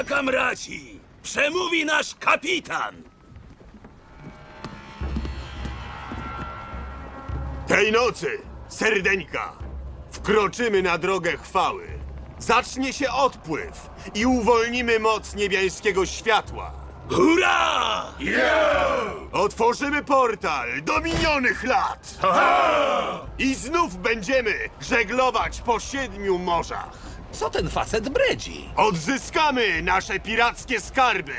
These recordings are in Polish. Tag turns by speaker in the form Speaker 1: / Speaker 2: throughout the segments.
Speaker 1: Uwaga, kamraci! Przemówi nasz kapitan!
Speaker 2: Tej nocy, serdeńka, wkroczymy na drogę chwały. Zacznie się odpływ i uwolnimy moc niebiańskiego światła.
Speaker 1: Hurra!
Speaker 2: Otworzymy portal do minionych lat. I znów będziemy żeglować po siedmiu morzach.
Speaker 3: Co ten facet bredzi?
Speaker 2: Odzyskamy nasze pirackie skarby.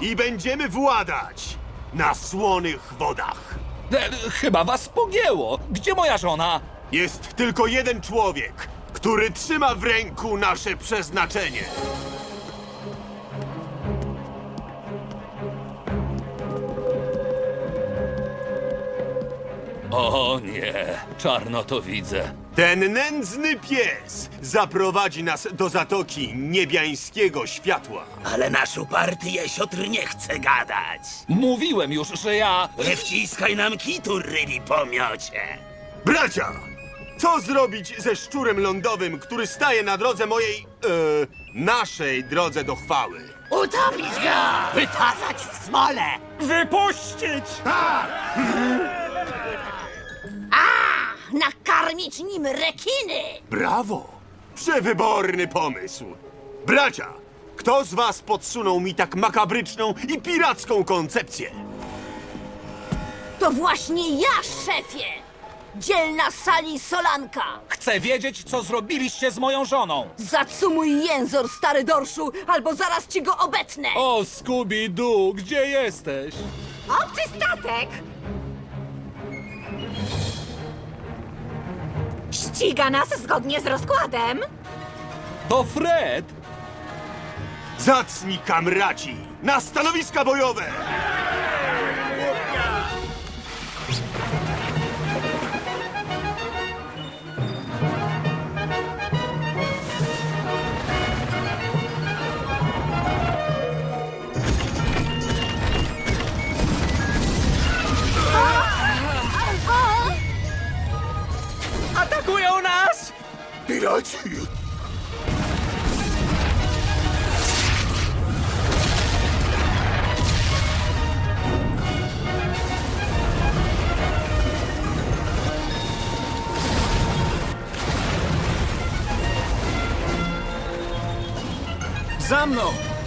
Speaker 2: I będziemy władać na słonych wodach.
Speaker 3: E, chyba was pogięło. Gdzie moja żona?
Speaker 2: Jest tylko jeden człowiek, który trzyma w ręku nasze przeznaczenie.
Speaker 3: O nie, czarno to widzę.
Speaker 2: Ten nędzny pies zaprowadzi nas do zatoki niebiańskiego światła.
Speaker 1: Ale nasz uparty jesiotr nie chce gadać.
Speaker 3: Mówiłem już, że ja...
Speaker 1: Nie wciskaj nam kitu, rybi pomiocie.
Speaker 2: Bracia! Co zrobić ze szczurem lądowym, który staje na drodze mojej. E, naszej drodze do chwały?
Speaker 1: Utopić go! Wytarzać w smole!
Speaker 3: Wypuścić!
Speaker 4: Nakarmić nim rekiny!
Speaker 2: Brawo! Przewyborny pomysł! Bracia! Kto z was podsunął mi tak makabryczną i piracką koncepcję?
Speaker 4: To właśnie ja, szefie! Dzielna sali Solanka!
Speaker 3: Chcę wiedzieć, co zrobiliście z moją żoną.
Speaker 4: Zacumuj jęzor, stary dorszu, albo zaraz ci go obetnę!
Speaker 3: O, Scooby-Doo, gdzie jesteś?
Speaker 4: Obcy statek! Ściga nas zgodnie z rozkładem!
Speaker 3: To Fred!
Speaker 2: Zacni kamraci! Na stanowiska bojowe! Piraci!
Speaker 3: Za mną!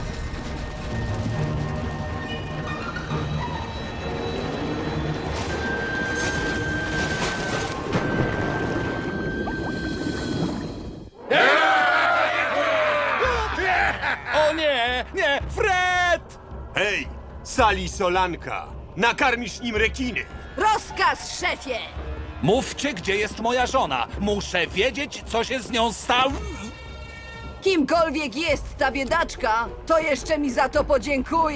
Speaker 3: Nie! Nie! Fred!
Speaker 2: Hej! Sali Solanka! Nakarmisz nim rekiny!
Speaker 4: Rozkaz, szefie!
Speaker 3: Mówcie, gdzie jest moja żona. Muszę wiedzieć, co się z nią stało.
Speaker 4: Kimkolwiek jest ta biedaczka, to jeszcze mi za to podziękuje.